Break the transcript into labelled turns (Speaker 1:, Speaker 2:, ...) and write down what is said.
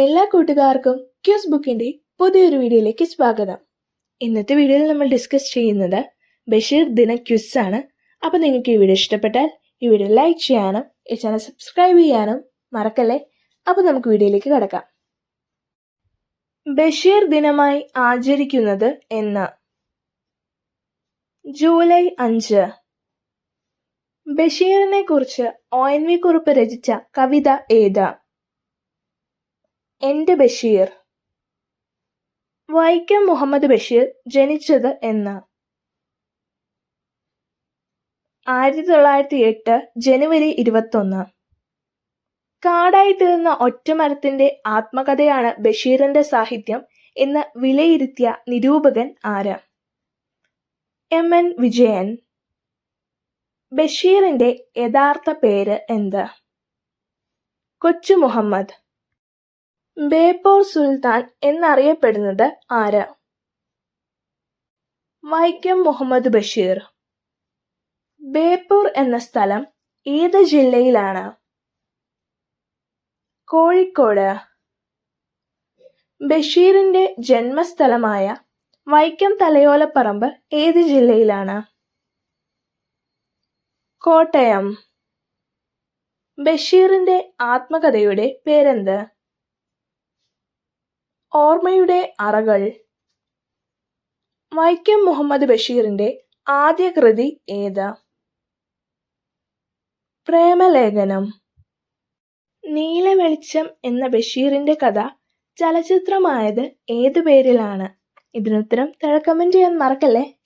Speaker 1: എല്ലാ കൂട്ടുകാർക്കും ക്യൂസ് ബുക്കിന്റെ പുതിയൊരു വീഡിയോയിലേക്ക് സ്വാഗതം. ഇന്നത്തെ വീഡിയോയിൽ നമ്മൾ ഡിസ്കസ് ചെയ്യുന്നത് ബഷീർ ദിന ക്യൂസ് ആണ്. അപ്പോൾ നിങ്ങൾക്ക് ഈ വീഡിയോ ഇഷ്ടപ്പെട്ടാൽ ഈ വീഡിയോ ലൈക്ക് ചെയ്യാനും ഈ ചാനൽ സബ്സ്ക്രൈബ് ചെയ്യാനും മറക്കല്ലേ? അപ്പോൾ നമുക്ക് വീഡിയോയിലേക്ക് കടക്കാം. ബഷീർ ദിനമായി ആചരിക്കുന്നത് എന്ന്. ജൂലൈ അഞ്ച്. ബഷീറിനെ കുറിച്ച് ഒ എൻ വി കുറിപ്പ് രചിച്ച കവിത ഏതാ? എന്റെ ബഷീർ. വൈക്കം മുഹമ്മദ് ബഷീർ ജനിച്ചത് എന്ന്. ആയിരത്തി തൊള്ളായിരത്തി എട്ട് ജനുവരി ഇരുപത്തൊന്ന്. കാടായി തീർന്ന ഒറ്റമരത്തിന്റെ ആത്മകഥയാണ് ബഷീറിന്റെ സാഹിത്യം എന്ന് വിലയിരുത്തിയ നിരൂപകൻ ആര്? എം. എൻ. വിജയൻ. ബഷീറിന്റെ യഥാർത്ഥ പേര് എന്ത്? കൊച്ചു മുഹമ്മദ്. ബേപ്പൂർ സുൽത്താൻ എന്നറിയപ്പെടുന്നത് ആര്? വൈക്കം മുഹമ്മദ് ബഷീർ. ബേപ്പൂർ എന്ന സ്ഥലം ഏത് ജില്ലയിലാണ്? കോഴിക്കോട്. ബഷീറിന്റെ ജന്മസ്ഥലമായ വൈക്കം തലയോലപ്പറമ്പ് ഏത് ജില്ലയിലാണ്? കോട്ടയം. ബഷീറിന്റെ ആത്മകഥയുടെ പേരെന്ത്? ഓർമ്മയുടെ അറകൾ. വൈക്കം മുഹമ്മദ് ബഷീറിന്റെ ആദ്യ കൃതി ഏത്? പ്രേമലേഖനം. നീലവെളിച്ചം എന്ന ബഷീറിന്റെ കഥ ചലച്ചിത്രമായത് ഏതു പേരിലാണ്? ഇതിനുത്തരം താഴെ ചെയ്യാൻ മറക്കല്ലേ?